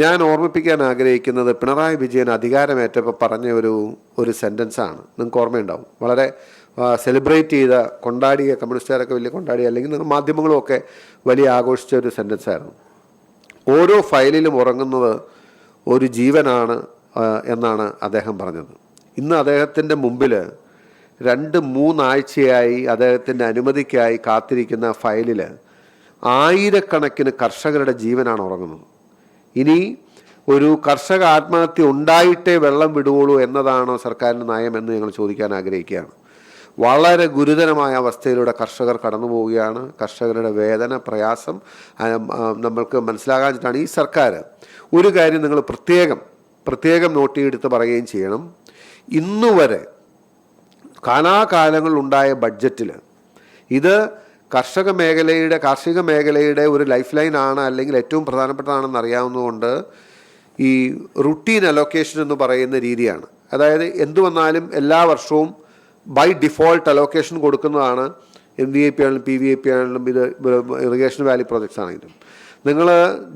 ഞാൻ ഓർമ്മിപ്പിക്കാൻ ആഗ്രഹിക്കുന്നത് പിണറായി വിജയൻ അധികാരമേറ്റപ്പോൾ പറഞ്ഞ ഒരു ഒരു സെന്റൻസാണ് നിങ്ങൾക്ക് ഓർമ്മയുണ്ടാവും. വളരെ സെലിബ്രേറ്റ് ചെയ്ത കൊണ്ടാടിയ കമ്മ്യൂണിസ്റ്റുകാരൊക്കെ വലിയ കൊണ്ടാടിയ അല്ലെങ്കിൽ മാധ്യമങ്ങളുമൊക്കെ വലിയ ആഘോഷിച്ച ഒരു സെന്റൻസായിരുന്നു ഓരോ ഫയലിലും ഉറങ്ങുന്നത് ഒരു ജീവനാണ് എന്നാണ് അദ്ദേഹം പറഞ്ഞത്. ഇന്ന് അദ്ദേഹത്തിന്റെ മുമ്പിൽ രണ്ട് മൂന്നാഴ്ചയായി അദ്ദേഹത്തിന്റെ അനുമതിക്കായി കാത്തിരിക്കുന്ന ഫയലിൽ ആയിരക്കണക്കിന് കർഷകരുടെ ജീവനാണ് ഉറങ്ങുന്നത്. ഇനി ഒരു കർഷക ആത്മഹത്യ ഉണ്ടായിട്ടേ വെള്ളം വിടുകയുള്ളൂ എന്നതാണോ സർക്കാരിന്റെ നയം എന്ന് ഞങ്ങൾ ചോദിക്കാൻ ആഗ്രഹിക്കുകയാണ്. വളരെ ഗുരുതരമായ അവസ്ഥയിലൂടെ കർഷകർ കടന്നു പോവുകയാണ്. കർഷകരുടെ വേദന പ്രയാസം നമ്മൾക്ക് മനസ്സിലാകാഞ്ഞിട്ടാണ് ഈ സർക്കാർ ഒരു കാര്യം നിങ്ങൾ പ്രത്യേകം പ്രത്യേകം നോട്ടിയെടുത്ത് പറയുകയും ചെയ്യണം. ഇന്നുവരെ കാലാകാലങ്ങളിലുണ്ടായ ബഡ്ജറ്റിൽ ഇത് കർഷക മേഖലയുടെ കാർഷിക മേഖലയുടെ ഒരു ലൈഫ് ലൈൻ ആണ് അല്ലെങ്കിൽ ഏറ്റവും പ്രധാനപ്പെട്ടതാണെന്ന് അറിയാവുന്നതുകൊണ്ട് ഈ റുട്ടീൻ അലോക്കേഷൻ എന്ന് പറയുന്ന രീതിയാണ്. അതായത് എന്തു വന്നാലും എല്ലാ വർഷവും ബൈ ഡിഫോൾട്ട് അലോക്കേഷൻ കൊടുക്കുന്നതാണ് എം വി ഐ പി ആണെങ്കിലും പി വി ഐ പി ആണെങ്കിലും ഇത് ഇറിഗേഷൻ വാലി പ്രോജക്ട്സ് ആണെങ്കിലും. നിങ്ങൾ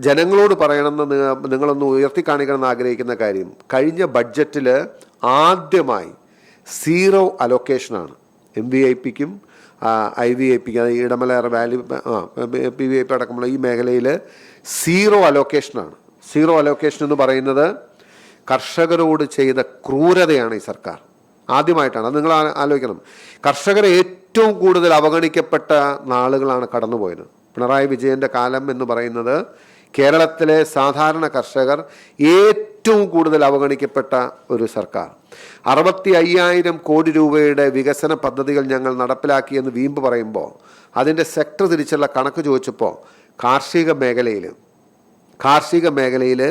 ജനങ്ങളോട് പറയണമെന്ന് നിങ്ങളൊന്ന് ഉയർത്തി കാണിക്കണമെന്ന് ആഗ്രഹിക്കുന്ന കാര്യം കഴിഞ്ഞ ബഡ്ജറ്റിൽ ആദ്യമായി സീറോ അലോക്കേഷനാണ് എം വി ഐ പിക്കും ഐ പിക്ക് അതായത് ഇടമലയർ വാലി ആ പി വി ഐ പി അടക്കമുള്ള ഈ മേഖലയിൽ സീറോ അലോക്കേഷനാണ്. സീറോ അലോക്കേഷൻ എന്ന് പറയുന്നത് കർഷകരോട് ചെയ്ത ക്രൂരതയാണ് ഈ സർക്കാർ. ആദ്യമായിട്ടാണ്. അത് നിങ്ങൾ ആലോചിക്കണം. കർഷകരെ ഏറ്റവും കൂടുതൽ അവഗണിക്കപ്പെട്ട നാളുകളാണ് കടന്നുപോയത്. പിണറായി വിജയന്റെ കാലം എന്ന് പറയുന്നത് കേരളത്തിലെ സാധാരണ കർഷകർ ഏറ്റവും കൂടുതൽ അവഗണിക്കപ്പെട്ട ഒരു സർക്കാർ. അറുപത്തി അയ്യായിരം കോടി രൂപയുടെ വികസന പദ്ധതികൾ ഞങ്ങൾ നടപ്പിലാക്കിയെന്ന് വീമ്പ് പറയുമ്പോൾ അതിന്റെ സെക്ടർ തിരിച്ചുള്ള കണക്ക് ചോദിച്ചപ്പോൾ കാർഷിക മേഖലയിൽ കാർഷിക മേഖലയിൽ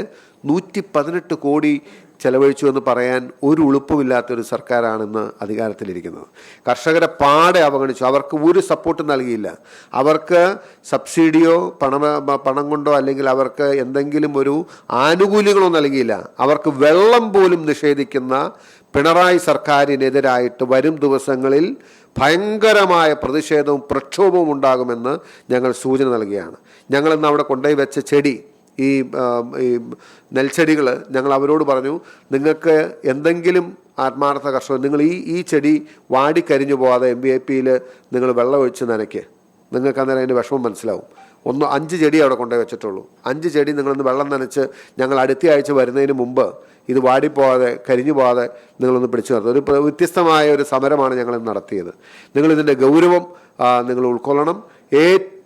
നൂറ്റി പതിനെട്ട് കോടി ചെലവഴിച്ചു എന്ന് പറയാൻ ഒരു ഉളുപ്പുമില്ലാത്തൊരു സർക്കാരാണെന്ന് അധികാരത്തിലിരിക്കുന്നത്. കർഷകരെ പാടെ അവഗണിച്ചു. അവർക്ക് ഒരു സപ്പോർട്ട് നൽകിയില്ല. അവർക്ക് സബ്സിഡിയോ പണം പണം കൊണ്ടോ അല്ലെങ്കിൽ അവർക്ക് എന്തെങ്കിലും ഒരു ആനുകൂല്യങ്ങളോ നൽകിയില്ല. അവർക്ക് വെള്ളം പോലും നിഷേധിക്കുന്ന പിണറായി സർക്കാരിനെതിരായിട്ട് വരും ദിവസങ്ങളിൽ ഭയങ്കരമായ പ്രതിഷേധവും പ്രക്ഷോഭവും ഉണ്ടാകുമെന്ന് ഞങ്ങൾ സൂചന നൽകുകയാണ്. ഞങ്ങളിന്ന് അവിടെ കൊണ്ടുപോയി വെച്ച ചെടി ഈ ഈ നെൽച്ചെടികൾ ഞങ്ങൾ അവരോട് പറഞ്ഞു നിങ്ങൾക്ക് എന്തെങ്കിലും ആത്മാർത്ഥ കർഷകർ നിങ്ങൾ ഈ ഈ ചെടി വാടിക്കരിഞ്ഞു പോകാതെ എം ബി ഐ പിയിൽ നിങ്ങൾ വെള്ളമൊഴിച്ച് നനയ്ക്ക്. നിങ്ങൾക്ക് അന്നേരം അതിന്റെ വിഷമം മനസ്സിലാവും. ഒന്ന് അഞ്ച് ചെടി അവിടെ കൊണ്ടുപോയി വെച്ചിട്ടുള്ളൂ. അഞ്ച് ചെടി നിങ്ങളൊന്ന് വെള്ളം നനച്ച് ഞങ്ങൾ അടുത്ത ആഴ്ച വരുന്നതിന് മുമ്പ് ഇത് വാടിപ്പോകാതെ കരിഞ്ഞു പോകാതെ നിങ്ങളൊന്ന് പിടിച്ചു നിർത്തും ഒരു വ്യത്യസ്തമായ ഒരു സമരമാണ് ഞങ്ങൾ നടത്തിയത്. നിങ്ങളിതിന്റെ ഗൗരവം നിങ്ങൾ ഉൾക്കൊള്ളണം. ഏറ്റവും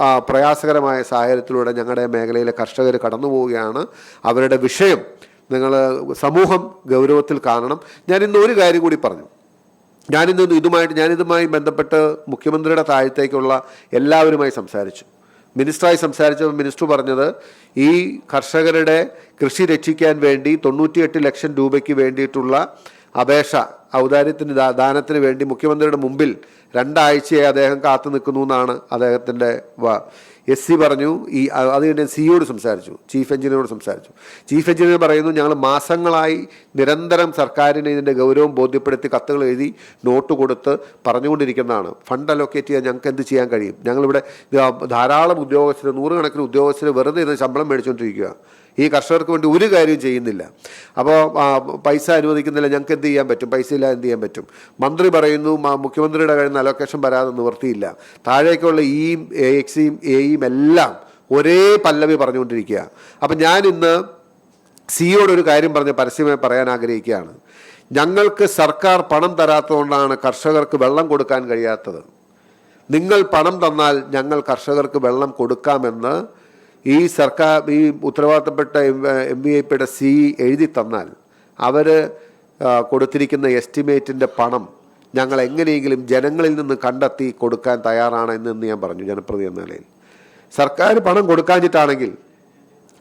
ആ, പ്രയാസകരമായ സാഹചര്യത്തിലൂടെ ഞങ്ങളുടെ മേഖലയിലെ കർഷകർ കടന്നു പോവുകയാണ്. അവരുടെ വിഷയം നിങ്ങൾ സമൂഹം ഗൗരവത്തിൽ കാണണം. ഞാൻ ഒരു കാര്യം കൂടി പറഞ്ഞു. ഞാനിന്ന് ഇതുമായിട്ട് ഞാനിതുമായി ബന്ധപ്പെട്ട് മുഖ്യമന്ത്രിയുടെ താഴത്തേക്കുള്ള എല്ലാവരുമായി സംസാരിച്ചു. മിനിസ്റ്ററായി സംസാരിച്ചപ്പോൾ മിനിസ്റ്റർ പറഞ്ഞത് ഈ കർഷകരുടെ കൃഷി രക്ഷിക്കാൻ വേണ്ടി തൊണ്ണൂറ്റിയെട്ട് ലക്ഷം രൂപയ്ക്ക് വേണ്ടിയിട്ടുള്ള അപേക്ഷ ഔദാര്യത്തിന് ദാനത്തിന് വേണ്ടി മുഖ്യമന്ത്രിയുടെ മുമ്പിൽ രണ്ടാഴ്ചയെ അദ്ദേഹം കാത്തു നിൽക്കുന്നു എന്നാണ് അദ്ദേഹത്തിന്റെ എസ് സി പറഞ്ഞു. ഈ അത് കഴിഞ്ഞ് സിയോട് സംസാരിച്ചു ചീഫ് എഞ്ചിനീയറോട് സംസാരിച്ചു. ചീഫ് എഞ്ചിനീയർ പറയുന്നു ഞങ്ങൾ മാസങ്ങളായി നിരന്തരം സർക്കാരിന് ഇതിന്റെ ഗൗരവം ബോധ്യപ്പെടുത്തി കത്തുകൾ എഴുതി നോട്ട് കൊടുത്ത് പറഞ്ഞുകൊണ്ടിരിക്കുന്നതാണ്. ഫണ്ട് അലോക്കേറ്റ് ചെയ്യാൻ ഞങ്ങൾക്ക് എന്ത് ചെയ്യാൻ കഴിയും? ഞങ്ങളിവിടെ ധാരാളം ഉദ്യോഗസ്ഥർ നൂറുകണക്കിന് ഉദ്യോഗസ്ഥർ വെറുതെ ഇരുന്ന് ശമ്പളം മേടിച്ചുകൊണ്ടിരിക്കുക ഈ കർഷകർക്ക് വേണ്ടി ഒരു കാര്യവും ചെയ്യുന്നില്ല. അപ്പോൾ പൈസ അനുവദിക്കുന്നില്ല ഞങ്ങൾക്ക് എന്ത് ചെയ്യാൻ പറ്റും? പൈസ ഇല്ല എന്ത് ചെയ്യാൻ പറ്റും? മന്ത്രി പറയുന്നു മുഖ്യമന്ത്രിയുടെ കയ്യിൽ നിന്ന് അലോക്കേഷൻ വരാതെ നിവർത്തിയില്ല. താഴേക്കുള്ള ഇയും എ എക്സിയും എയും എല്ലാം ഒരേ പല്ലവി പറഞ്ഞുകൊണ്ടിരിക്കുക അപ്പം ഞാൻ ഇന്ന് സിയോട് ഒരു കാര്യം പറഞ്ഞ് പരസ്യമായി പറയാൻ ആഗ്രഹിക്കുകയാണ്. ഞങ്ങൾക്ക് സർക്കാർ പണം തരാത്തതുകൊണ്ടാണ് കർഷകർക്ക് വെള്ളം കൊടുക്കാൻ കഴിയാത്തത്. നിങ്ങൾ പണം തന്നാൽ ഞങ്ങൾ കർഷകർക്ക് വെള്ളം കൊടുക്കാമെന്ന് ഈ സർക്കാർ ഈ ഉത്തരവാദിത്തപ്പെട്ട എം വി ഐ പിയുടെ സി എഴുതി തന്നാൽ അവർ കൊടുത്തിരിക്കുന്ന എസ്റ്റിമേറ്റിന്റെ പണം ഞങ്ങൾ എങ്ങനെയെങ്കിലും ജനങ്ങളിൽ നിന്ന് കണ്ടെത്തി കൊടുക്കാൻ തയ്യാറാണ് എന്ന് ഞാൻ പറഞ്ഞു ജനപ്രതി എന്ന നിലയിൽ. സർക്കാർ പണം കൊടുക്കാഞ്ഞിട്ടാണെങ്കിൽ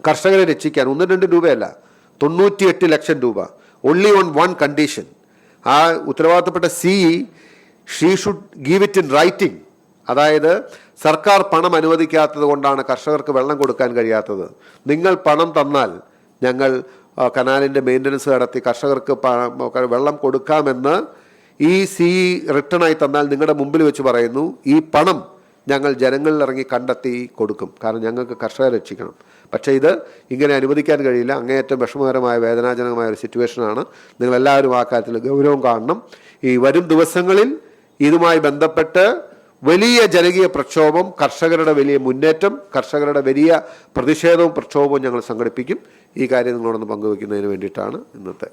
കർഷകരെ രക്ഷിക്കാൻ ഒന്ന് രണ്ട് രൂപയല്ല തൊണ്ണൂറ്റിയെട്ട് ലക്ഷം രൂപ. ഓൺലി ഓൺ വൺ കണ്ടീഷൻ ആ ഉത്തരവാദിത്തപ്പെട്ട C she should give it in writing അതായത് സർക്കാർ പണം അനുവദിക്കാത്തത് കൊണ്ടാണ് കർഷകർക്ക് വെള്ളം കൊടുക്കാൻ കഴിയാത്തത്. നിങ്ങൾ പണം തന്നാൽ ഞങ്ങൾ കനാലിന്റെ മെയിന്റനൻസ് നടത്തി കർഷകർക്ക് വെള്ളം കൊടുക്കാമെന്ന് ഈ സി റിട്ടേൺ ആയി തന്നാൽ നിങ്ങളുടെ മുമ്പിൽ വെച്ച് പറയുന്നു ഈ പണം ഞങ്ങൾ ജനങ്ങളിൽ ഇറങ്ങി കണ്ടെത്തി കൊടുക്കും. കാരണം ഞങ്ങൾക്ക് കർഷകരെ രക്ഷിക്കണം. പക്ഷേ ഇത് ഇങ്ങനെ അനുവദിക്കാൻ കഴിയില്ല. അങ്ങേയറ്റം വിഷമകരമായ വേദനാജനകമായ ഒരു സിറ്റുവേഷനാണ് നിങ്ങളെല്ലാവരും ആ കാര്യത്തിൽ ഗൗരവം കാണണം. ഈ വരും ദിവസങ്ങളിൽ ഇതുമായി ബന്ധപ്പെട്ട് വലിയ ജനകീയ പ്രക്ഷോഭം കർഷകരുടെ വലിയ മുന്നേറ്റം കർഷകരുടെ വലിയ പ്രതിഷേധവും പ്രക്ഷോഭവും ഞങ്ങൾ സംഘടിപ്പിക്കും. ഈ കാര്യം നിങ്ങളോടൊന്ന് പങ്കുവെക്കുന്നതിന് വേണ്ടിയിട്ടാണ് ഇന്നത്തെ